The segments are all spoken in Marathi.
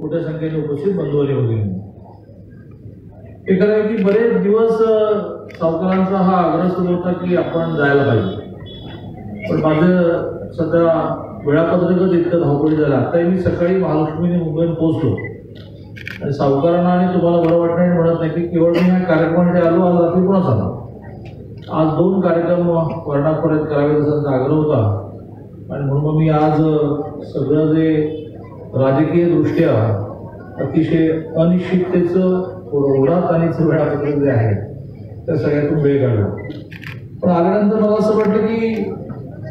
मोठ्या संख्येने उपस्थित बंधुवले वगैरे एखाद्या की बरेच दिवस सावकारांचा हा आग्रह सुरू होता की आपण जायला पाहिजे. पण माझं सध्या वेळापत्रकच इतकं धावपळी झालं. आताही मी सकाळी महालक्ष्मीने मुंबईत पोहोचलो. आणि सावकारांना आणि तुम्हाला बरं वाटणार आणि म्हणत नाही की केवळ मी ह्या कार्यक्रमासाठी आलो आज रात्री पुन्हा सांगा आज दोन कार्यक्रम वर्णापर्यंत करावे असा आग्रह होता. आणि म्हणून मग मी आज सगळं जे राजकीय दृष्ट्या अतिशय अनिश्चिततेचं ओढात आणि वेळापत्रक जे आहे. त्या सगळ्यातून वेळ काढला पण आल्यानंतर मला असं वाटलं की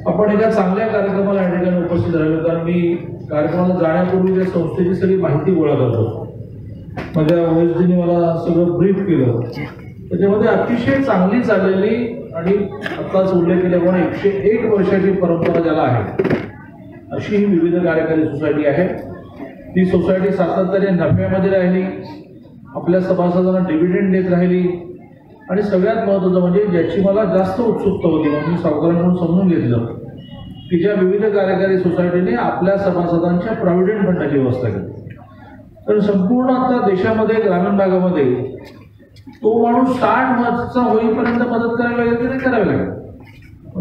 आपण एका चांगल्या कार्यक्रमाला या ठिकाणी उपस्थित राहिलो. कारण मी कार्यक्रमाला जाण्यापूर्वी त्या संस्थेची सगळी माहिती गोळा करतो माझ्या ओएसडीने मला सगळं ब्रीफ केलं. त्याच्यामध्ये अतिशय चांगली चाललेली आणि आत्ताच उल्लेख केल्याप्रमाणे एकशे एक वर्षाची परंपरा ज्याला आहे. अशी ही विविध कार्यकारी सोसायटी आहे ती सोसायटी सातत्याने नफ्यामध्ये राहिली आपल्या सभासदांना डिव्हिडंड देत राहिली. आणि सगळ्यात महत्त्वाचं म्हणजे ज्याची मला जास्त उत्सुकता होती म्हणून मी सावकारांकडून समजून घेतलं की ज्या विविध कार्यकारी सोसायटीने आपल्या सभासदांच्या प्रॉव्हिडंट फंडाची व्यवस्था केली. तर संपूर्ण आता देशामध्ये ग्रामीण भागामध्ये तो माणूस साठ वर्षचा होईपर्यंत मदत करावी लागेल की नाही करावी लागेल?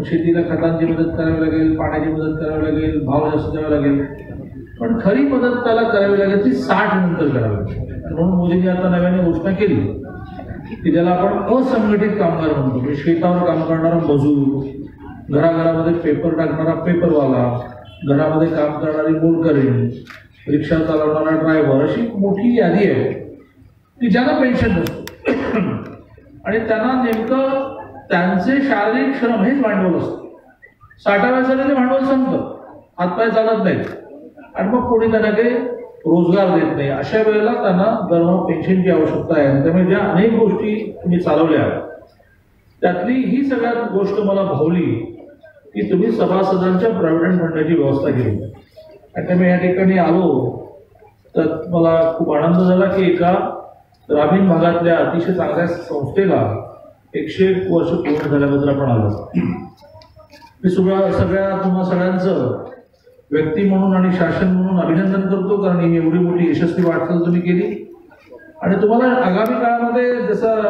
शेतीला खतांची मदत करावी लागेल पाण्याची मदत करावी लागेल भाव जास्त द्यावा लागेल. पण खरी मदत त्याला करावी लागेल ती साठ नंतर करावी लागेल. म्हणून मोदींनी आता नव्याने घोषणा केली की ज्याला आपण असंघटित कामगार म्हणतो म्हणजे शेतावर काम करणारा मजूर घराघरामध्ये पेपर टाकणारा पेपरवाला घरामध्ये काम करणारी मोलकरी रिक्षा चालवणारा ड्रायव्हर अशी मोठी यादी आहे की ज्यांना पेन्शन नसतो. आणि त्यांना नेमकं त्यांचे शारीरिक श्रम हेच भांडवल असतं. साठाव्या साली ते भांडवल संपतं. हातपाय चालत नाहीत. आणि मग कोणी त्यांना काही रोजगार देत नाही. अशा वेळेला त्यांना दरमहा पेन्शनची आवश्यकता आहे. आणि त्यामुळे ज्या अनेक गोष्टी तुम्ही चालवल्या त्यातली ही सगळ्यात गोष्ट मला भावली की तुम्ही सभासदांच्या प्रॉव्हिडंट फंडाची व्यवस्था केली. आणि त्यामुळे या ठिकाणी आलो तर मला खूप आनंद झाला की एका ग्रामीण भागातल्या अतिशय चांगल्या संस्थेला एकशे एक वर्ष पूर्ण झाल्याबद्दल आपण आलो. मी सगळ्या सगळ्या तुम्हा सगळ्यांचं व्यक्ती म्हणून आणि शासन म्हणून अभिनंदन करतो कारण ही एवढी मोठी यशस्वी वाटचाल तुम्ही केली. आणि तुम्हाला आगामी काळामध्ये जसं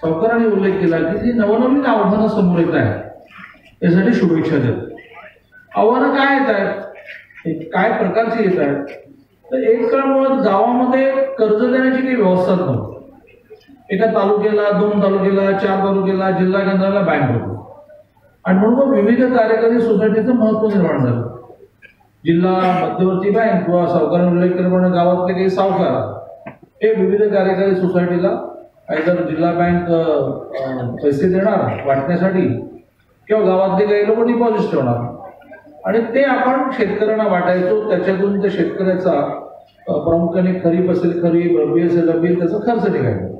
सावकारांनी उल्लेख केला की जी नवनवीन आव्हानं समोर येत आहेत यासाठी शुभेच्छा देतो. आव्हानं काय येत आहेत? काय प्रकारची येत आहेत? तर एक काळ मुळात गावामध्ये कर्ज देण्याची काही व्यवस्थाच नव्हती. एका तालुक्याला दोन तालुक्याला चार तालुक्याला जिल्हा केंद्राला बँक होती. आणि म्हणून मग विविध कार्यकारी सोसायटीचं महत्त्व निर्माण झालं. जिल्हा मध्यवर्ती बँक किंवा सावकार उल्लेख केल्याप्रमाणे गावातले काही सावकार हे विविध कार्यकारी सोसायटीला आयदर जिल्हा बँक पैसे देणार वाटण्यासाठी किंवा गावातले काही लोक डिपॉझिट ठेवणार. आणि ते आपण शेतकऱ्यांना वाटायचो त्याच्यातून त्या शेतकऱ्याचा प्रामुख्याने खरीप असेल खरीप रब्बी असेल रब्बी त्याचा खर्च निघायचा.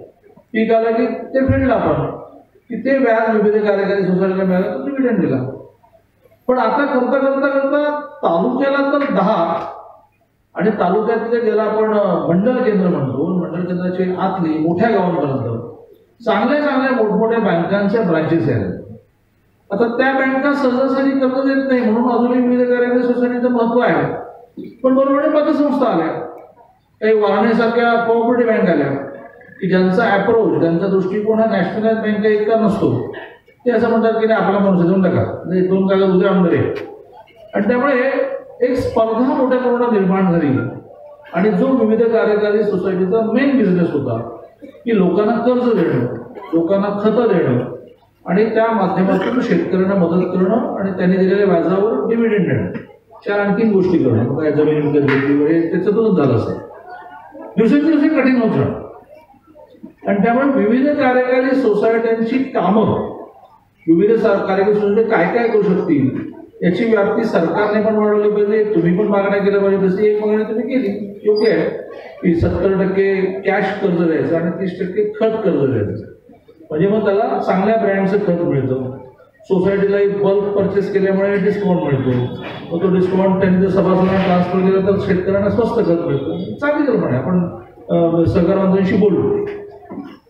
पीक आला की ते फेडलं आपण. की ते व्याज विविध कार्यकारी सोसायटीला मिळालं तर डिव्हिडंड दिला. पण आता करता करता करता तालुक्याला तर दहा आणि तालुक्यातले ज्याला आपण मंडल केंद्र म्हणतो मंडल केंद्राचे आतली मोठ्या गावांपर्यंत. चांगल्या चांगल्या मोठमोठ्या बँकांच्या ब्रांचेस आहेत. आता त्या बँका सहजासहजी कर्ज देत नाही म्हणून अजूनही विविध कार्यकारी सोसायटीचं महत्त्व आहे. पण बरोबर पतसंस्था आल्या. काही वारणेसारख्या कोऑपरेटिव्ह बँक आल्या. की ज्यांचा अप्रोच ज्यांचा दृष्टिकोन हा नॅशनलाइज बँक इतका नसतो ते असं म्हणतात की नाही आपला माणूस देऊन टाका म्हणजे दोन कागद उद्या आमदार आहे आणि त्यामुळे एक स्पर्धा मोठ्या प्रमाणात निर्माण झाली. आणि जो विविध कार्यकारी सोसायटीचा मेन बिझनेस होता की लोकांना कर्ज देणं लोकांना खतं देणं आणि त्या माध्यमातून शेतकऱ्यांना मदत करणं आणि त्यांनी दिलेल्या व्याजावर डिव्हिडंड देणं. चार आणखीन गोष्टी करणं. काय जमीन विकत घेतली वगैरे त्याच्यातूनच झालं असं. दिवसेंदिवस हे कठीण होत राहणं आणि त्यामुळे विविध कार्यकारी सोसायट्यांची कामं विविध कार्यकारी सोसायटी काय काय करू शकतील याची व्याप्ती सरकारने पण वाढवली पाहिजे तुम्ही पण मागण्या केल्या पाहिजे तशी एक मागणी तुम्ही केली योग्य आहे. की सत्तर टक्के कॅश कर्ज द्यायचं आणि तीस टक्के खत कर्ज द्यायचं म्हणजे मग त्याला चांगल्या ब्रँडचं खत मिळतं. सोसायटीला बल्क परचेस केल्यामुळे डिस्काउंट मिळतो. मग तो डिस्काउंट त्यांनी सभासदांना ट्रान्सफर केला तर शेतकऱ्यांना स्वस्त खत मिळतं. चांगली कल्पना आहे. आपण अं, सहकार बोलू.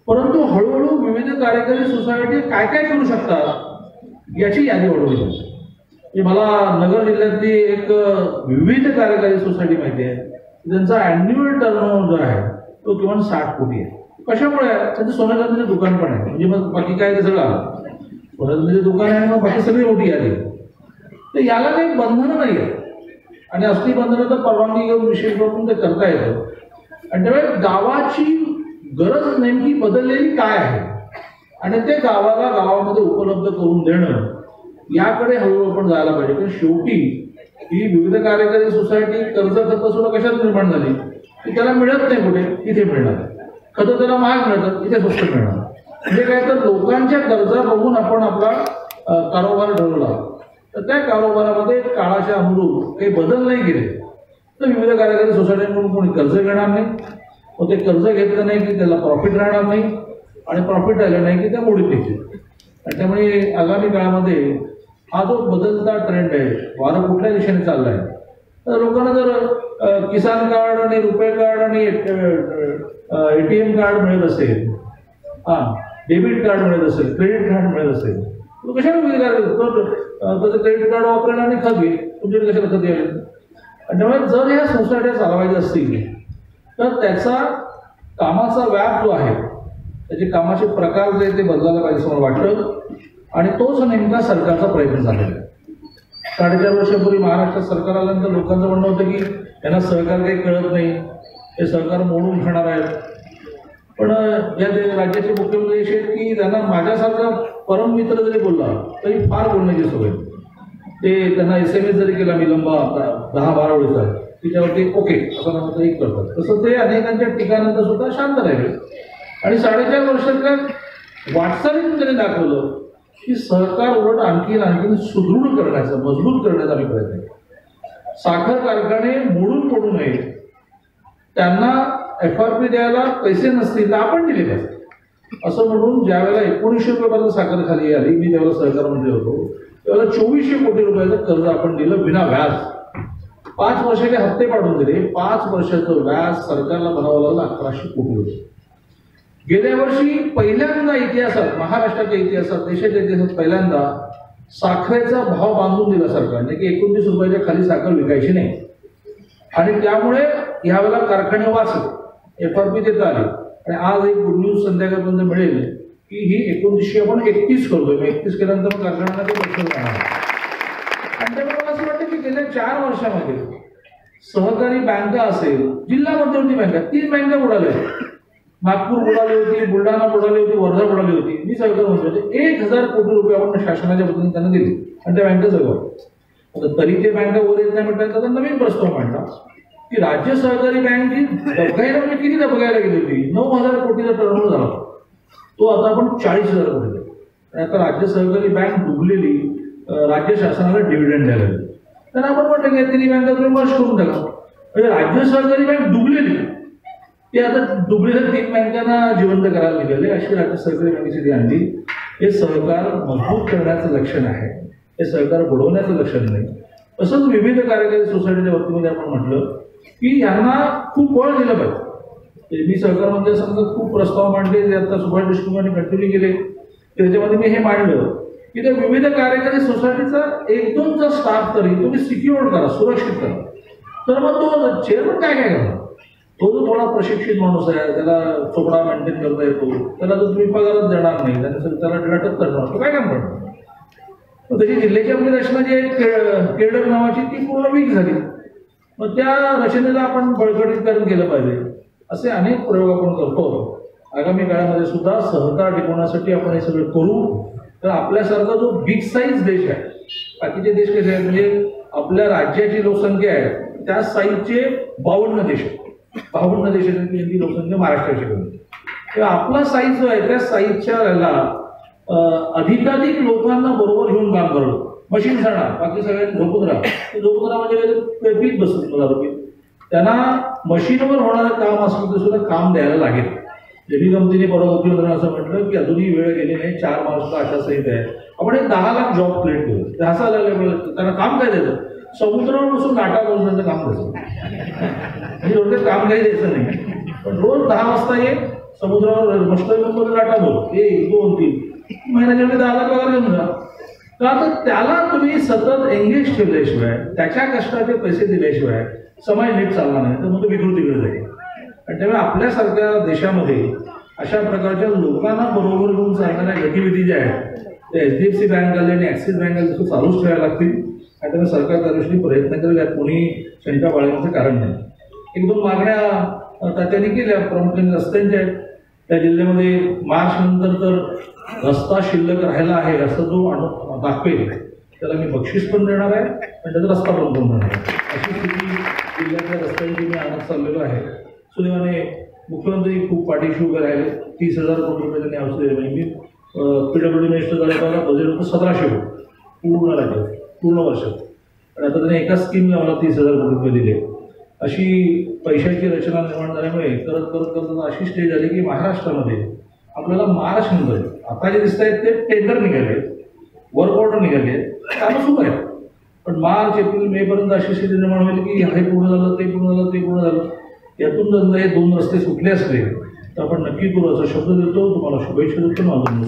परंतु हळूहळू विविध कार्यकारी सोसायटी काय काय करू शकतात याची यादी वाढवली पाहिजे म्हणजे मला नगर जिल्ह्यातली एक विविध कार्यकारी सोसायटी माहिती आहे. त्यांचा अॅन्युअल टर्न जो आहे तो किमान साठ कोटी आहे. कशामुळे आहे? त्यांचं सोन्या दुकान पण आहे. म्हणजे मग बाकी काय ते सगळं आलं दुकान आहे मग बाकी सगळी मोठी आली तर याला काही बंधनं नाही आहे. आणि असली बंधनं तर परवानगी घेऊन विशेष करून ते करता येतं. आणि त्यामुळे गावाची गरज नेमकी बदललेली काय आहे? आणि ते गावाला गावामध्ये उपलब्ध करून देणं याकडे हळूहळू आपण जायला पाहिजे. कारण शेवटी ही विविध कार्यकारी सोसायटी कर्ज खतं सुद्धा कशात निर्माण झाली? की त्याला मिळत नाही कुठे इथे मिळणार. खतं त्याला महाग मिळतात इथे स्वस्त मिळणार. म्हणजे काय तर लोकांच्या गरजा बघून आपण आपला कारोबार ठरवला. तर त्या कारोबारामध्ये काळाच्या अनुरूप काही बदल नाही केले. तर विविध कार्यकारी सोसायटीकडून कोणी कर्ज घेणार नाही. मग ते कर्ज घेतलं नाही की त्याला प्रॉफिट राहणार नाही आणि प्रॉफिट आलं नाही की त्या मोडीत येतील आणि त्यामुळे आगामी काळामध्ये हा जो बदलता ट्रेंड आहे वारं कुठल्या दिशेने चाललाय? तर लोकांना जर किसान कार्ड आणि रुपे कार्ड आणि एटीएम कार्ड मिळत असेल हा डेबिट कार्ड मिळत असेल क्रेडिट कार्ड मिळत असेल तर कशाला तर त्याचं क्रेडिट कार्ड वापरेल आणि खत घेईल तुमच्याकडे कशाला खत यायला आणि त्यामुळे जर ह्या सोसायट्या चालवायच्या असतील तर त्याचा कामाचा व्याप जो आहे त्याचे कामाचे प्रकार जे ते बदलायला पाहिजे असं मला वाटतं. आणि तोच नेमका सरकारचा प्रयत्न झालेला आहे. साडेचार वर्षापूर्वी महाराष्ट्र सरकार आल्यानंतर लोकांचं म्हणणं होतं की यांना सहकार काही कळत नाही हे सहकार मोडून खाणार आहेत. पण या राज्याचे मुख्यमंत्री असे आहेत की त्यांना माझ्यासारखा परम मित्र जरी बोलला तरी फार बोलण्याची सवय. ते त्यांना एस एम एस जरी केला मी लंबा दहा बारा वेळेचा तिच्यावरती ओके असं नाव एक करतात तसं ते अनेकांच्या टीकानंतर सुद्धा शांत राहिले. आणि साडेचार वर्षात काय वाटचालीतून त्यांनी दाखवलं की सहकार उलट आणखीन आणखीन सुदृढ करण्याचा मजबूत करण्याचा आम्ही प्रयत्न केला. साखर कारखाने मोडून पडू नये. त्यांना एफ आर पी द्यायला पैसे नसतील तर आपण दिले पाहिजे. असं म्हणून ज्यावेळेला एकोणीसशे रुपयापर्यंत साखर खाली आली मी त्यावेळेला सहकार मंत्री होतो त्यावेळेला चोवीसशे कोटी रुपयाचं कर्ज आपण दिलं विना व्याज. पाच वर्षाचे हप्ते पाडून दिले. पाच वर्षाचं व्याज सरकारला भरावं लागलं अकराशे कोटी रुपये. गेल्या वर्षी पहिल्यांदा इतिहासात महाराष्ट्राच्या इतिहासात देशाच्या इतिहासात पहिल्यांदा साखरेचा भाव बांधून दिला सरकारने की एकोणतीस रुपयाच्या खाली साखर विकायची नाही. आणि त्यामुळे यावेळेला कारखाने वाचले. एफ आर पी देता आले. आणि आज एक गुड न्यूज संध्याकाळपर्यंत मिळेल की ही एकोणतीसशे आपण एकतीस करतोय. एकतीस केल्यानंतर कारखान्यांना ते पैसे राहणार आणि त्यामुळे मला असं वाटतं की गेल्या चार वर्षामध्ये सहकारी बँका असेल जिल्हा मध्यवर्ती बँका तीन बँका बुडाल्या. नागपूर बुडाली होती बुलढाणा बुडाली होती वर्धा बुडाली होती. मी सहकार म्हणतो एक हजार कोटी रुपये आपण शासनाच्या वतीने त्यांना दिले. आणि त्या बँका जवळ आता तरी ते बँका वर येत नाही म्हटलं तर नवीन प्रस्ताव मांडला. की राज्य सहकारी बँक ही दबगायला म्हणजे किती बघायला गेली होती. नऊ हजार कोटीचा टर्नओव्हर झाला. तो आता आपण चाळीस हजार कोटी आणि आता राज्य सहकारी बँक डुबलेली. राज्य शासनाला डिव्हिडंड द्यायला लागली. तर आपण म्हटलं की या तिन्ही बँका तुम्ही मर्ज करून टाका. म्हणजे राज्य सहकारी बँक डुबलेली ते आता डुबलेल्या तीन बँकांना जिवंत करायला निघाले. अशी राज्य सहकारी बँकेची आणली हे सहकार मजबूत करण्याचं लक्षण आहे. हे सहकार बुडवण्याचं लक्षण नाही. तसंच विविध कार्यकारी सोसायटीच्या वतीमध्ये आपण म्हटलं की यांना खूप बळ दिलं पाहिजे. मी सहकार मंत्री समजा खूप प्रस्ताव मांडले. जे आता सुभाष देशमुखांनी कंटिन्यू केले. त्याच्यामध्ये मी हे मांडलं. की त्या विविध कार्यकारी सोसायटीचा एक दोनचा स्टाफ तरी तुम्ही सिक्युअर करा सुरक्षित करा. तर मग तो चेअरमन काय काय करणार? तो जो थोडा प्रशिक्षित माणूस आहे त्याला चोपडा मेंटेन करता येतो त्याला तो तुम्ही पगारच देणार नाही त्याने त्याला डिलाटच करणार तो काय काम करणार? मग त्याची जिल्ह्याची आपली रचना जी आहे के- केडर नावाची ती पूर्ण वीक झाली. मग त्या रचनेला आपण बळकटीकरण केलं पाहिजे. असे अनेक प्रयोग आपण करतो. आगामी काळामध्ये सुद्धा सहकार टिकवण्यासाठी आपण हे सगळं करू. तर आपल्यासारखा जो बिग साईज देश आहे बाकीचे देश कसे आहेत? म्हणजे आपल्या राज्याची लोकसंख्या आहे त्या साईजचे बावन्न देश आहेत. बावन्न देशांची म्हणजे लोकसंख्या महाराष्ट्राची कमी तर आपला साईज जो आहे त्या साईजच्या याला अधिकाधिक लोकांना बरोबर घेऊन काम करणं मशीन जाणार बाकी सगळ्यांनी झोपून राहा. झोपून राहा म्हणजे पीक बसत मला रुपये त्यांना मशीनवर होणारं काम असलं तर सुद्धा काम द्यायला लागेल. जेबी गमतीने परवा मुख्यमंत्र्यांनी असं म्हटलं की अजूनही वेळ गेली नाही चार मार्चला अशा सहित आहे. आपण एक दहा लाख जॉब क्रिएट करू. ते हसायला लागले मला. त्यांना काम काय द्यायचं समुद्रावर बसून लाटा मोजण्याचं काम द्यायचं म्हणजे थोडक्यात काम काही द्यायचं नाही. पण रोज दहा वाजता ये समुद्रावर मस्तक लाटा बोल. एक दोन तीन महिन्याच्या वेळी दहा लाख पगार घेऊन जा. तर आता त्याला तुम्ही सतत एंगेज ठेवल्याशिवाय त्याच्या कष्टाचे पैसे दिल्याशिवाय समाज नीट चालला नाही. तर मग तो विकृतीकडे जाईल. आणि त्यामुळे आपल्यासारख्या देशामध्ये अशा प्रकारच्या लोकांना बरोबर घेऊन चालणाऱ्या गतिविधी ज्या आहेत त्या H D F C bank आले आणि ॲक्सिस बँक आले तसं चालूच ठेवायला लागतील. आणि त्यामुळे सरकार त्या दृष्टीने प्रयत्न करेल यात कोणी शंका बाळगण्याचं कारण नाही. एक दोन मागण्या तात्याने केल्या. प्रामुख्याने रस्त्यांच्या आहेत. त्या जिल्ह्यामध्ये मार्च नंतर तर रस्ता शिल्लक राहिला आहे असं जो अनु दाखवेल त्याला मी बक्षीस पण देणार आहे आणि त्याचा रस्ता पण करून देणार आहे. अशी स्थिती जिल्ह्यातल्या रस्त्यांची मी आणत चाललेलो आहे. सुदैवाने मुख्यमंत्री खूप पाठीशी उभे राहिले. तीस हजार कोटी रुपये त्यांनी औषध दिले. म्हणजे मी पीडब्ल्यू मिनिस्टर झाल्यावर बजेट होतं सतराशे कोटी. पूर्ण राज्यात पूर्ण वर्षात. आणि आता त्यांनी एका स्कीमला मला तीस हजार कोटी रुपये दिले. अशी पैशाची रचना निर्माण झाल्यामुळे करत करत करत अशी स्टेज आली की महाराष्ट्रामध्ये आपल्याला महाराष्ट्र आता जे दिसत आहेत ते टेंडर निघाले वर्क ऑर्डर निघाले कामं सुरू आहेत. पण मार्च एप्रिल मे पर्यंत अशी स्थिती निर्माण होईल की हे पूर्ण झालं ते पूर्ण झालं ते पूर्ण झालं. यातून जर हे दोन रस्ते सुटले असले तर आपण नक्की करू असा शब्द देतो. तुम्हाला शुभेच्छा देतो. माझं